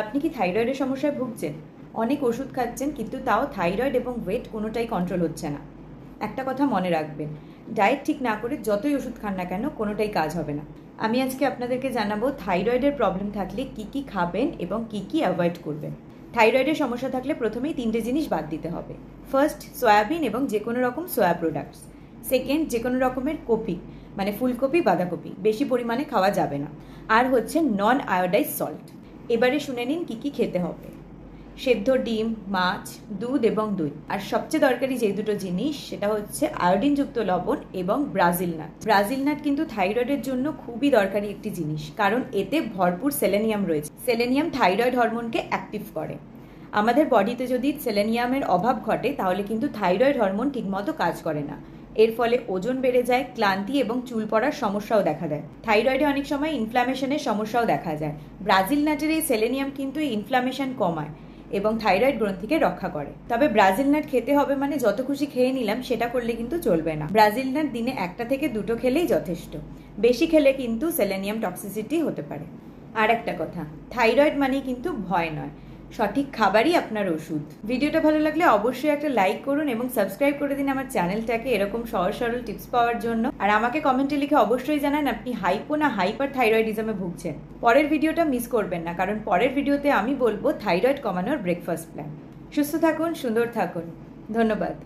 আপনি কি থাইরয়েডের সমস্যায় ভুগছেন? অনেক ওষুধ খাচ্ছেন, কিন্তু তাও থাইরয়েড এবং ওয়েট কোনোটাই কন্ট্রোল হচ্ছে না। একটা কথা মনে রাখবেন ডায়েট ঠিক না করে যতই ওষুধ খান না কেন কোনোটাই কাজ হবে না। আমি আজকে আপনাদেরকে জানাব থাইরয়েডের প্রবলেম থাকলে কি কি খাবেন এবং কি কি অ্যাভয়েড করবেন। থাইরয়েডের সমস্যা থাকলে প্রথমেই তিনটে জিনিস বাদ দিতে হবে। ফার্স্ট সয়াবিন এবং যে কোনো রকম সয়া প্রোডাক্টস সেকেন্ড যে কোনো রকমের কপি মানে ফুলকপি, বাঁধাকপি। বেশি পরিমাণে খাওয়া যাবে না। আর হচ্ছে নন আয়োডাইজ সল্ট এবারে শুনে নিন কী কী খেতে হবে। সেদ্ধ ডিম, মাছ, দুধ এবং দই। আর সবচেয়ে দরকারি যে দুটো জিনিস সেটা হচ্ছে আয়োডিনযুক্ত লবণ এবং ব্রাজিল নাট। ব্রাজিল নাট কিন্তু থাইরয়েডের জন্য খুবই দরকারি একটি জিনিস, কারণ এতে ভরপুর সেলেনিয়াম রয়েছে। সেলেনিয়াম থাইরয়েড হরমোনকে অ্যাক্টিভ করে। আমাদের বডিতে যদি সেলেনিয়ামের অভাব ঘটে, তাহলে কিন্তু থাইরয়েড হরমোন ঠিকমতো কাজ করে না। এর ফলে ওজন বেড়ে যায়, ক্লান্তি এবং চুল পড়ার সমস্যাও দেখা দেয়। থাইরয়েডে অনেক সময় ইনফ্ল্যামেশনের সমস্যাও দেখা যায়। ব্রাজিল নাটের এই সেলেনিয়াম কিন্তু এই ইনফ্ল্যামেশন কমায় এবং থাইরয়েড গ্রন্থিকে রক্ষা করে। তবে ব্রাজিল নাট খেতে হবে মানে যত খুশি খেয়ে নিলাম, সেটা করলে কিন্তু চলবে না। ব্রাজিল নাট দিনে একটা থেকে দুটো খেলেই যথেষ্ট। বেশি খেলে কিন্তু সেলেনিয়াম টক্সিসিটি হতে পারে। আর একটা কথা, থাইরয়েড মানেই কিন্তু ভয় নয়। সঠিক খাবারই আপনার ওষুধ। ভিডিওটা ভালো লাগলে অবশ্যই একটা লাইক করুন এবং সাবস্ক্রাইব করে দিন আমার চ্যানেলটাকে এরকম সহজ সরল টিপস পাওয়ার জন্য। আর আমাকে কমেন্টে লিখে অবশ্যই জানান আপনি হাইপো না হাইপার থাইরয়েডিজমে ভুগছেন। পরের ভিডিওটা মিস করবেন না, কারণ পরের ভিডিওতে আমি বলব থাইরয়েড কমানোর ব্রেকফাস্ট প্ল্যান সুস্থ থাকুন, সুন্দর থাকুন। ধন্যবাদ।